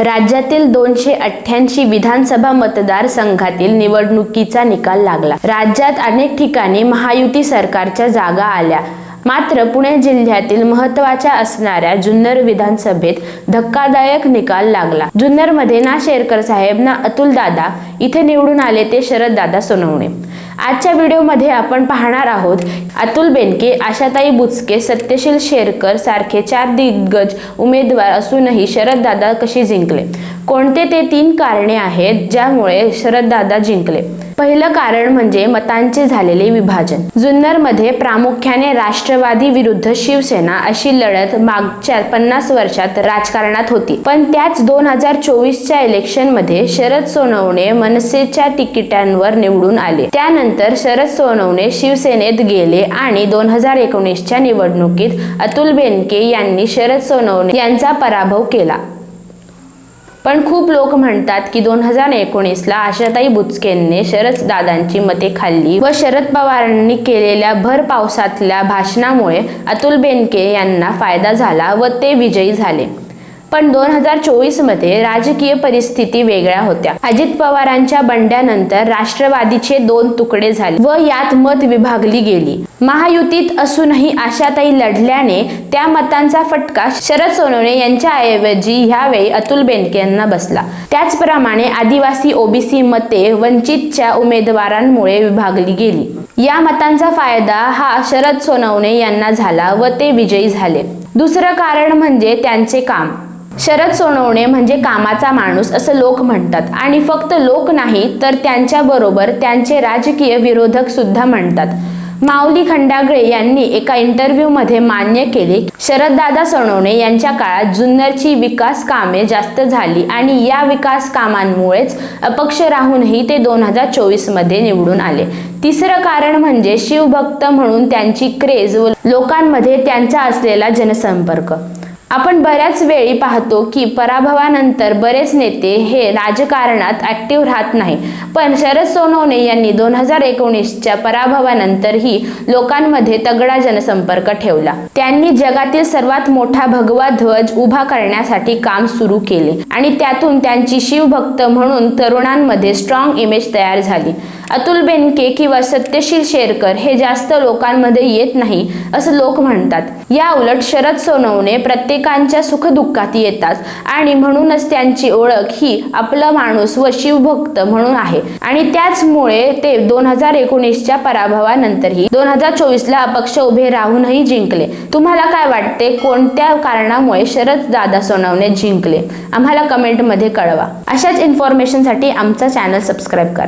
राज्यातील दोनशे अठ्ठ्याऐंशी विधानसभा मतदारसंघातील निवडणुकीचा निकाल लागला. राज्यात अनेक ठिकाणी महायुती सरकारच्या जागा आल्या. मात्र पुणे जिल्ह्यातील महत्त्वाच्या असणाऱ्या जुन्नर विधानसभेत धक्कादायक निकाल लागला. जुन्नरमध्ये ना शेरकर साहेब ना अतुल दादा इथे निवडून आले ते शरद दादा सोनवणे. आजच्या व्हिडिओमध्ये आपण पाहणार आहोत अतुल बेनके आशाताई बुचके सत्यशील शेरकर सारखे चार दिग्गज उमेदवार असूनही शरद दादा कशी जिंकले? कोणते ते तीन कारणे आहेत ज्यामुळे शरद दादा जिंकले? पहिलं कारण म्हणजे मतांचे झालेले विभाजन. जुन्नरमध्ये प्रामुख्याने राष्ट्रवादी विरुद्ध शिवसेना अशी लढत मागच्या पन्नास वर्षात राजकारणात होती. पण त्याच दोन हजार चोवीसच्या इलेक्शनमध्ये शरद सोनवणे मनसेच्या तिकिटांवर निवडून आले. त्यानंतर शरद सोनवणे शिवसेनेत गेले आणि दोन हजार एकोणीसच्या निवडणुकीत अतुल बेनके यांनी शरद सोनवणे यांचा पराभव केला. पण खूप लोक म्हणतात की दोन हजार एकोणीसला आशाताई बुचकेंनी शरददादांची मते खाल्ली व शरद पवारांनी केलेल्या भर पावसातल्या भाषणामुळे अतुल बेनके यांना फायदा झाला व ते विजयी झाले. पण दोन हजार चोवीसमध्ये राजकीय परिस्थिती वेगळ्या होत्या. अजित पवारांच्या बंड्यानंतर राष्ट्रवादीचे दोन तुकडे झाले व यात मत विभागली गेली. महायुतीत असूनही आशाताई लढल्याने त्या मतांचा फटका शरद सोनवणे यांच्या ऐवजी ह्यावेळी अतुल बेनके यांना बसला. त्याचप्रमाणे आदिवासी ओबीसी मते वंचितच्या उमेदवारांमुळे विभागली गेली. या मतांचा फायदा हा शरद सोनवणे यांना झाला व ते विजयी झाले. दुसरं कारण म्हणजे त्यांचे काम. शरद सोनवणे म्हणजे कामाचा माणूस असं लोक म्हणतात. आणि फक्त लोक नाही तर त्यांच्या बरोबर त्यांचे राजकीय विरोधक सुद्धा म्हणतात. माऊली खंडागळे यांनी एका इंटरव्ह्यूमध्ये मान्य केले शरददादा सोनवणे यांच्या काळात जुन्नरची विकास कामे जास्त झाली आणि या विकास कामांमुळेच अपक्ष राहूनही ते दोन हजार चोवीसमध्ये निवडून आले. तिसरं कारण म्हणजे शिवभक्त म्हणून त्यांची क्रेज व लोकांमध्ये त्यांचा असलेला जनसंपर्क. आपण बऱ्याच वेळी पाहतो की पराभवानंतर बरेच नेते हे राजकारणात ऍक्टिव्ह राहत नाही. पण शरद सोनवणे यांनी दोन हजार एकोणीसच्या पराभवानंतरही लोकांमध्ये तगडा जनसंपर्क ठेवला. त्यांनी जगातील सर्वात मोठा भगवा ध्वज उभा करण्यासाठी काम सुरू केले आणि त्यातून त्यांची शिवभक्त म्हणून तरुणांमध्ये स्ट्रॉंग इमेज तयार झाली. अतुल बेनके किंवा सत्यशील शेरकर हे जास्त लोकांमध्ये येत नाही असं लोक म्हणतात. या उलट शरद सोनवणे प्रत्येकांच्या सुखदुःखात येतात आणि म्हणूनच त्यांची ओळख ही आपला माणूस व शिवभक्त म्हणून आहे. आणि त्याचमुळे ते दोन हजार एकोणीसच्या पराभवानंतरही दोन हजार चोवीसला अपक्ष उभे राहूनही जिंकले. तुम्हाला काय वाटते? कोणत्या कारणामुळे शरद दादा सोनवणे जिंकले? आम्हाला कमेंटमध्ये कळवा. अशाच इन्फॉर्मेशनसाठी आमचा चॅनल सबस्क्राईब करा.